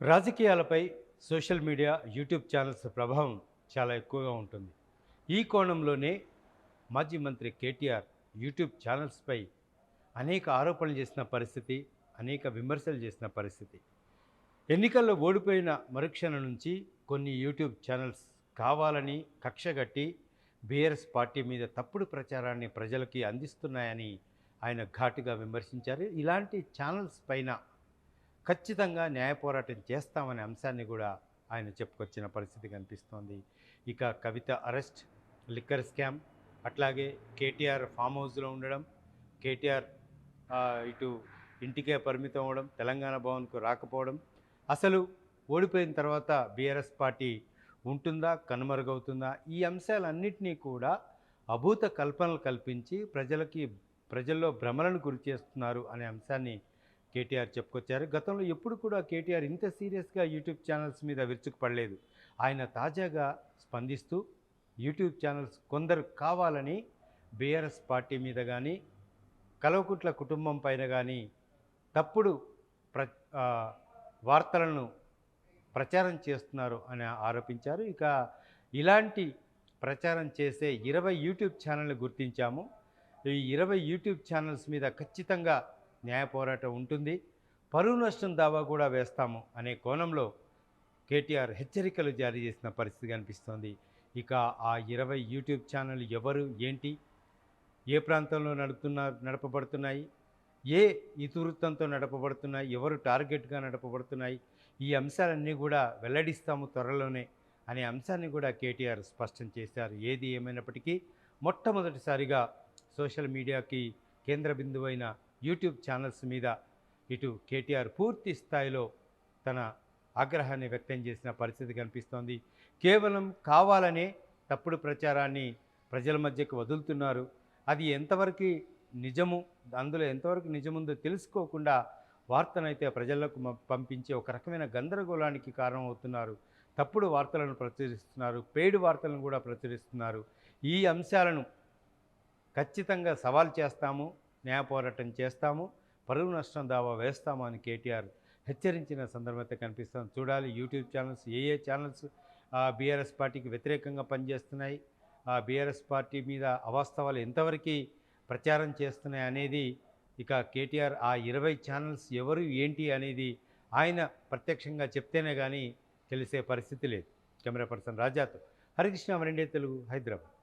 రాజకీయాలపై social media YouTube channels ప్రభావం చాలా ఎక్కువగా ఉంటుంది. ఈ కోణంలోనే మాజీ మంత్రి కేటీఆర్ యూట్యూబ్ ఛానల్స్పై అనేక ఆరోపణలు చేసిన పరిస్థితి అనేక విమర్శలు చేసిన పరిస్థితి. ఎన్నికల్లో ఓడిపోయిన మరుక్షణం నుంచి కొన్ని యూట్యూబ్ ఛానల్స్ కావాలని కక్షగట్టి బీఆర్ఎస్ పార్టీ మీద తప్పుడు ప్రచారాన్ని ప్రజలకి అందిస్తున్నాయని ఆయన ఘాటుగా విమర్శించారు. ఇలాంటి ఛానల్స్ పైన ఖచ్చితంగా న్యాయ పోరాటం చేస్తామనే అంశాన్ని కూడా ఆయన చెప్పుకొచ్చిన పరిస్థితి కనిపిస్తోంది. ఇక కవిత అరెస్ట్ లిక్కర్ స్కామ్ అట్లాగే కేటీఆర్ ఫామ్ హౌస్లో ఉండడం కేటీఆర్ ఇటు ఇంటికే పరిమితం అవ్వడం తెలంగాణ భవన్కు రాకపోవడం అసలు ఓడిపోయిన తర్వాత బీఆర్ఎస్ పార్టీ ఉంటుందా కనుమరుగవుతుందా ఈ అంశాలన్నింటినీ కూడా అభూత కల్పనలు కల్పించి ప్రజలకి ప్రజల్లో భ్రమలను గురి చేస్తున్నారు అనే అంశాన్ని కేటీఆర్ చెప్పుకొచ్చారు. గతంలో ఎప్పుడు కూడా కేటీఆర్ ఇంత సీరియస్గా యూట్యూబ్ ఛానల్స్ మీద విరుచుకుపడలేదు. ఆయన తాజాగా స్పందిస్తూ యూట్యూబ్ ఛానల్స్ కొందరు కావాలని బీఆర్ఎస్ పార్టీ మీద కానీ కలవకుట్ల కుటుంబం పైన కానీ తప్పుడు ప్ర వార్తలను ప్రచారం చేస్తున్నారు అని ఆరోపించారు. ఇక ఇలాంటి ప్రచారం చేసే ఇరవై యూట్యూబ్ ఛానల్ని గుర్తించాము. ఈ ఇరవై యూట్యూబ్ ఛానల్స్ మీద ఖచ్చితంగా న్యాయ పోరాటం ఉంటుంది. పరువు నష్టం దావా కూడా వేస్తాము అనే కోణంలో కేటీఆర్ హెచ్చరికలు జారీ చేసిన పరిస్థితి కనిపిస్తోంది. ఇక ఆ ఇరవై యూట్యూబ్ ఛానల్ ఎవరు ఏంటి ఏ ప్రాంతంలో నడుపుతున్నారు నడపబడుతున్నాయి ఏ ఇతివృత్తంతో నడపబడుతున్నాయి ఎవరు టార్గెట్గా నడపబడుతున్నాయి ఈ అంశాలన్నీ కూడా వెల్లడిస్తాము త్వరలోనే అనే అంశాన్ని కూడా కేటీఆర్ స్పష్టం చేశారు. ఏది ఏమైనప్పటికీ మొట్టమొదటిసారిగా సోషల్ మీడియాకి కేంద్ర బిందువైన యూట్యూబ్ ఛానల్స్ మీద ఇటు కేటీఆర్ పూర్తి స్థాయిలో తన ఆగ్రహాన్ని వ్యక్తం చేసిన పరిస్థితి కనిపిస్తోంది. కేవలం కావాలనే తప్పుడు ప్రచారాన్ని ప్రజల మధ్యకు వదులుతున్నారు. అది ఎంతవరకు నిజము అందులో ఎంతవరకు నిజముందో తెలుసుకోకుండా వార్తనైతే ప్రజలకు పంపించే ఒక రకమైన గందరగోళానికి కారణమవుతున్నారు. తప్పుడు వార్తలను ప్రచురిస్తున్నారు పేడు వార్తలను కూడా ప్రచురిస్తున్నారు. ఈ అంశాలను ఖచ్చితంగా సవాల్ చేస్తాము. న్యాయ పోరాటం చేస్తాము పరువు నష్టం దావా వేస్తాము అని కేటీఆర్ హెచ్చరించిన సందర్భం అయితే కనిపిస్తుంది. చూడాలి యూట్యూబ్ ఛానల్స్ ఏ ఏ ఛానల్స్ బీఆర్ఎస్ పార్టీకి వ్యతిరేకంగా పనిచేస్తున్నాయి. ఆ బీఆర్ఎస్ పార్టీ మీద అవాస్తవాలు ఎంతవరకు ప్రచారం చేస్తున్నాయి అనేది ఇక కేటీఆర్ ఆ ఇరవై ఛానల్స్ ఎవరు ఏంటి అనేది ఆయన ప్రత్యక్షంగా చెప్తేనే కానీ తెలిసే పరిస్థితి లేదు. కెమెరా పర్సన్ రాజాతో హరికృష్ణ మరిండే తెలుగు హైదరాబాద్.